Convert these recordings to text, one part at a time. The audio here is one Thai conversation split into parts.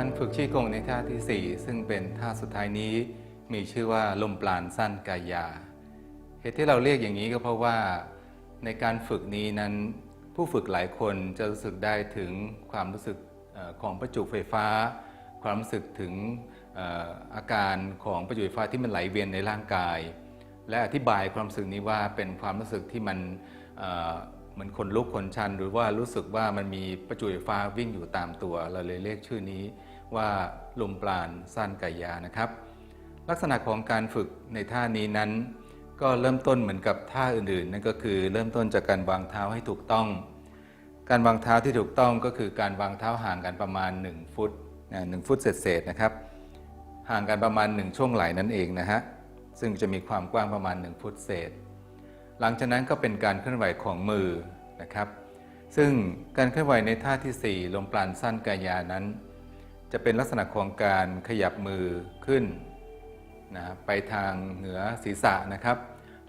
การฝึกชี้กงในท่าที่ 4 ซึ่งเป็นท่าสุดท้ายนี้ มีชื่อว่าลมปราณสั้นกายา เหตุที่เราเรียกอย่างนี้ก็เพราะว่าในการฝึกนี้นั้น ผู้ฝึกหลายคนจะรู้สึกได้ถึงความรู้สึกของประจุไฟฟ้า ความรู้สึกถึงอาการของประจุไฟฟ้าที่มันไหลเวียนในร่างกาย และอธิบายความรู้สึกนี้ว่าเป็นความรู้สึกที่มัน เหมือนคนลุกขนชันหรือว่ารู้สึกว่ามันมีประจุไฟฟ้าวิ่งอยู่ตามตัว เราเลยเรียกชื่อนี้ว่าลมปราณสั้นกายานะครับ ลักษณะของการฝึกในท่านี้นั้น ก็เริ่มต้นเหมือนกับท่าอื่นๆ นั่นก็คือเริ่มต้นจากการวางเท้าให้ถูกต้อง การวางเท้าที่ถูกต้องก็คือการวางเท้าห่างกันประมาณ 1 ฟุตนะหนึ่งฟุตเศษๆนะครับ ห่างกันประมาณ 1 ช่วงไหล่นั่นเองนะฮะซึ่งจะมีความกว้างประมาณ 1 ฟุตเศษ หลังจากนั้นก็เป็นการเคลื่อนไหวของมือนะครับ ซึ่งการเคลื่อนไหวในท่าทีสี่ 4 ลมปราณสั้นกายานั้น จะเป็นลักษณะของการขยับมือขึ้นนะไปทางเหนือศีรษะนะครับ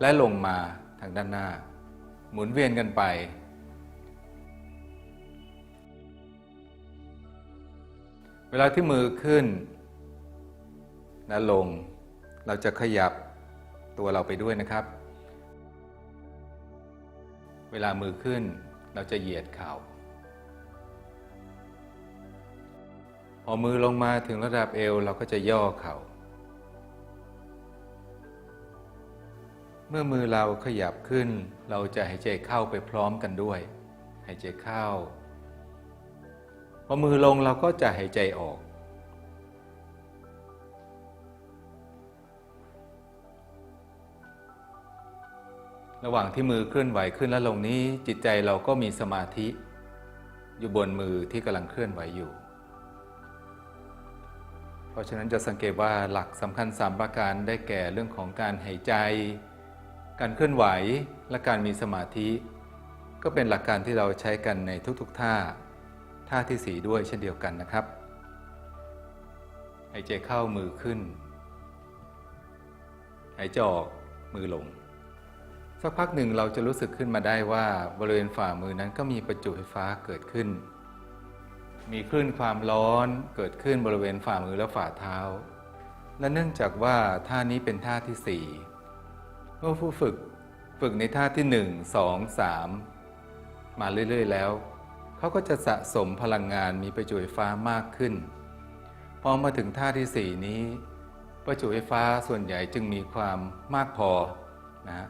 และลงมาทางด้านหน้า หมุนเวียนกันไปเวลาที่มือขึ้นและลง เราจะขยับตัวเราไปด้วยนะครับ เวลามือขึ้นเราจะเหยียดเข่า พอมือลงมาถึงระดับเอวเราก็จะย่อเข่า เมื่อมือเราขยับขึ้น เราจะหายใจเข้าไปพร้อมกันด้วย หายใจเข้า พอมือลงเราก็จะหายใจออก ระหว่างที่มือเคลื่อนไหวขึ้นและลงนี้จิตใจเราก็มีสมาธิ อยู่บนมือที่กำลังเคลื่อนไหวอยู่ เพราะฉะนั้นจะสังเกตว่าหลักสำคัญ 3 ประการได้แก่เรื่องของการหายใจ การเคลื่อนไหวและการมีสมาธิ ก็เป็นหลักการที่เราใช้กันในทุกๆท่า ท่าที่สีด้วยเช่นเดียวกันนะครับหายใจเข้ามือขึ้นหายใจออกมือลง สักพักหนึ่งเราจะรู้สึกขึ้นมาได้ว่าบริเวณฝ่ามือนั้นก็มีประจุไฟฟ้าเกิดขึ้น มีคลื่นความร้อนเกิดขึ้นบริเวณฝ่ามือและฝ่าเท้า และเนื่องจากว่าท่านี้เป็นท่าที่สี่เมื่อผู้ฝึกฝึกในท่าที่หนึ่งสองสามมาเรื่อยๆ แล้ว เขาก็จะสะสมพลังงานมีประจุไฟฟ้ามากขึ้น พอมาถึงท่าที่สี่นี้ ประจุไฟฟ้าส่วนใหญ่จึงมีความมากพอนะฮะ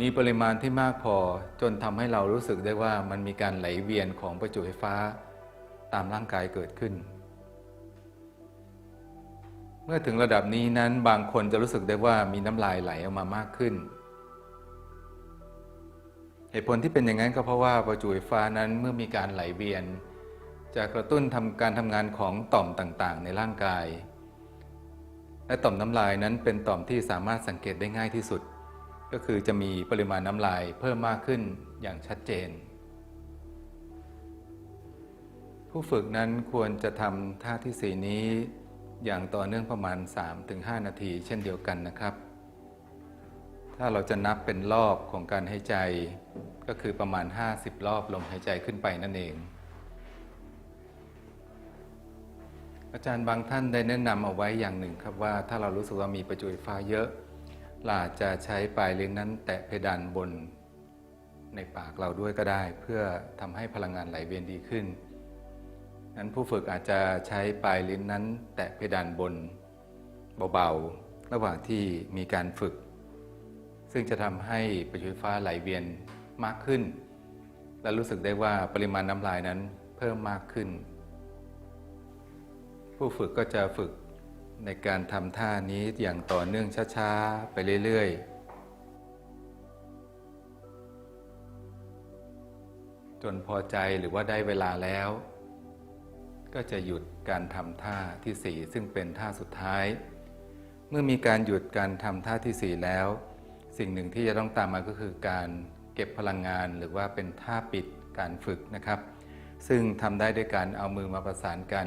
มีปริมาณที่มากพอจนทำให้เรารู้สึกได้ว่ามันมีการไหลเวียนของประจุไฟฟ้าตามร่างกายเกิดขึ้น เมื่อถึงระดับนี้นั้นบางคนจะรู้สึกได้ว่ามีน้ำลายไหลออกมามากขึ้น เหตุผลที่เป็นอย่างนั้นก็เพราะว่าประจุไฟฟ้านั้นเมื่อมีการไหลเวียน จะกระตุ้นทำการทำงานของต่อมต่างๆ ในร่างกาย และต่อมน้ำลายนั้นเป็นต่อมที่สามารถสังเกตได้ง่ายที่สุด ก็คือจะมีปริมาณน้ำลายเพิ่มมากขึ้นอย่างชัดเจน ผู้ฝึกนั้นควรจะทำท่าที่สีนี้อย่างต่อเนื่องประมาณ 3-5 นาที เช่นเดียวกันนะครับ ถ้าเราจะนับเป็นรอบของการหายใจ ก็คือประมาณ 50 รอบลมหายใจขึ้นไปนั่นเองอาจารย์บางท่านได้แนะนำเอาไว้อย่างหนึ่งครับว่าถ้าเรารู้สึกว่ามีประจุไฟฟ้าเยอะ เราอาจจะใช้ปลายลิ้นนั้น แตะเพดานบนในปากเราด้วยก็ได้ เพื่อทำให้พลังงานไหลเวียนดีขึ้นนั้นผู้ฝึกอาจจะใช้ปลายลิ้นนั้น แตะเพดานบนเบาๆ ระหว่างที่มีการฝึก ซึ่งจะทำให้ประจุไฟฟ้าไหลเวียนมากขึ้น และรู้สึกได้ว่าปริมาณน้ำลายนั้นเพิ่มมากขึ้น ผู้ฝึกก็จะฝึก ในการทำท่านี้อย่างต่อเนื่องช้าๆ ไปเรื่อยๆ จนพอใจหรือว่าได้เวลาแล้ว ก็จะหยุดการทำท่าที่สี่ซึ่งเป็นท่าสุดท้าย เมื่อมีการหยุดการทำท่าที่สี่แล้ว สิ่งหนึ่งที่จะต้องตามมาก็คือการเก็บพลังงานหรือว่าเป็นท่าปิดการฝึกนะครับ ซึ่งทำได้ด้วยการเอามือมาประสานกัน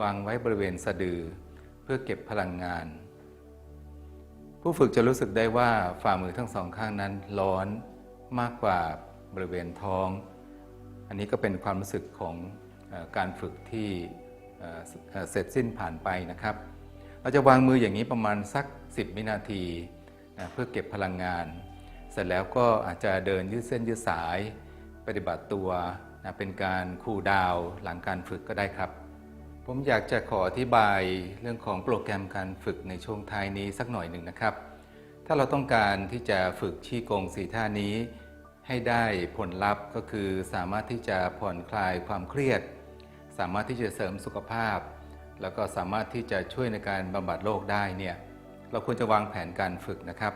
วางไว้บริเวณสะดือ เพื่อเก็บพลังงาน ผู้ฝึกจะรู้สึกได้ว่าฝ่ามือทั้งสองข้างนั้นร้อนมากกว่าบริเวณท้อง อันนี้ก็เป็นความรู้สึกของอการฝึกที่เสร็จสิ้นผ่านไปนะครับ เราจะวางมืออย่างนี้ประมาณสัก 10 วินาทีเพื่อเก็บพลังงาน เสร็จแล้วก็อาจจะเดินยืดเส้นยืดสาย ปฏิบัติตัวเป็นการคูลดาวหลังการฝึกก็ได้ครับ ผมอยากจะขออธิบายเรื่องของโปรแกรมการฝึกในช่วงท้ายนี้สักหน่อยหนึ่งนะครับ ถ้าเราต้องการที่จะฝึกชี้กงสีท่านี้ ให้ได้ผลลัพธ์ก็คือสามารถที่จะผ่อนคลายความเครียด สามารถที่จะเสริมสุขภาพ แล้วก็สามารถที่จะช่วยในการบำบัดโรคได้เนี่ยเราควรจะวางแผนการฝึกนะครับ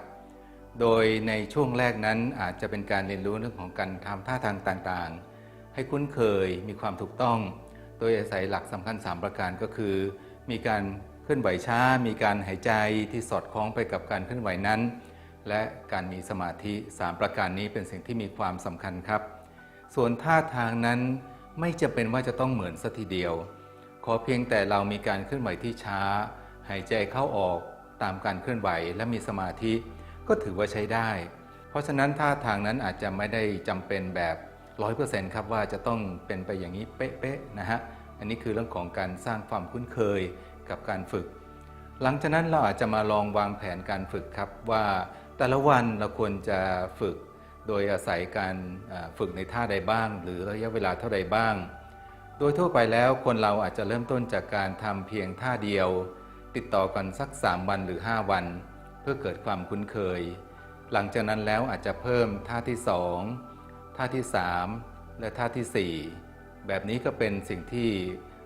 โดยในช่วงแรกนั้นอาจจะเป็นการเรียนรู้เรื่องของการทำท่าทางต่างๆ ให้คุ้นเคยมีความถูกต้อง โดยอาศัยหลักสำคัญ 3 ประการก็คือ มีการเคลื่อนไหวช้า มีการหายใจที่สอดคล้องไปกับการเคลื่อนไหวนั้น และการมีสมาธิ 3 ประการนี้เป็นสิ่งที่มีความสำคัญครับ ส่วนท่าทางนั้นไม่จำเป็นว่าจะต้องเหมือนสัทีเดียว ขอเพียงแต่เรามีการเคลื่อนไหวที่ช้า หายใจเข้าออกตามการเคลื่อนไหวและมีสมาธิ ก็ถือว่าใช้ได้ เพราะฉะนั้นท่าทางนั้นอาจจะไม่ได้จำเป็นแบบ 100%ครับว่าจะต้องเป็นไปอย่างนี้เป๊ะๆนะฮะอันนี้คือเรื่องของการสร้างความคุ้นเคยกับการฝึก หลังจากนั้นเราอาจจะมาลองวางแผนการฝึกครับว่าแต่ละวันเราควรจะฝึก โดยอาศัยการฝึกในท่าใดบ้าง หรือระยะเวลาเท่าใดบ้าง โดยทั่วไปแล้วคนเราอาจจะเริ่มต้นจากการทำเพียงท่าเดียว ติดต่อกันสัก 3 วันหรือ 5 วัน เพื่อเกิดความคุ้นเคย หลังจากนั้นแล้วอาจจะเพิ่มท่าที่ 2 ท่าที่ 3 และท่าทีสี่ 4 แบบนี้ก็เป็นสิ่งที่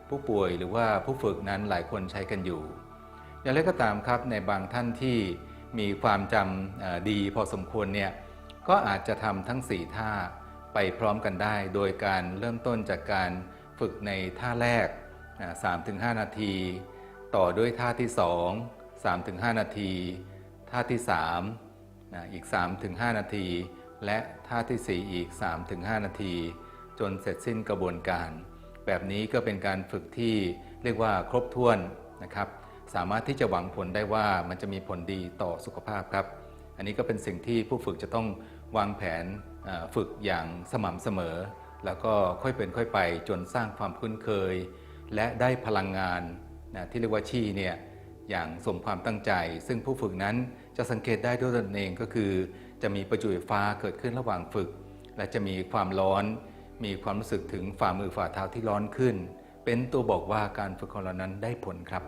ผู้ป่วยหรือว่าผู้ฝึกนั้นหลายคนใช้กันอยู่ อย่างไรก็ตามครับในบางท่านที่มีความจำดีพอสมควรเนี่ยก็อาจจะทำทั้ง 4 ท่าไปพร้อมกันได้ โดยการเริ่มต้นจากการฝึกในท่าแรก 3-5 นาที ต่อด้วยท่าที่ 2 3-5 นาที ท่าที่3อีก 3-5 นาที และท่าทีสี่ 4 อีก 3-5 นาที จนเสร็จสิ้นกระบวนการ แบบนี้ก็เป็นการฝึกที่เรียกว่าครบถ้วนนะครับ สามารถที่จะหวังผลได้ว่ามันจะมีผลดีต่อสุขภาพครับ อันนี้ก็เป็นสิ่งที่ผู้ฝึกจะต้องวางแผนฝึกอย่างสม่ำเสมอ แล้วก็ค่อยเป็นค่อยไปจนสร้างความคุ้นเคย และได้พลังงานนะที่เรียกว่าชีเนี่ยอย่างสมความตั้งใจ ซึ่งผู้ฝึกนั้นจะสังเกตได้ด้วยตนเองก็คือ จะมีประจุไฟฟ้าเกิดขึ้นระหว่างฝึก และจะมีความร้อน มีความรู้สึกถึงฝ่ามือฝ่าเท้าที่ร้อนขึ้น เป็นตัวบอกว่าการฝึกของเรานั้นได้ผลครับ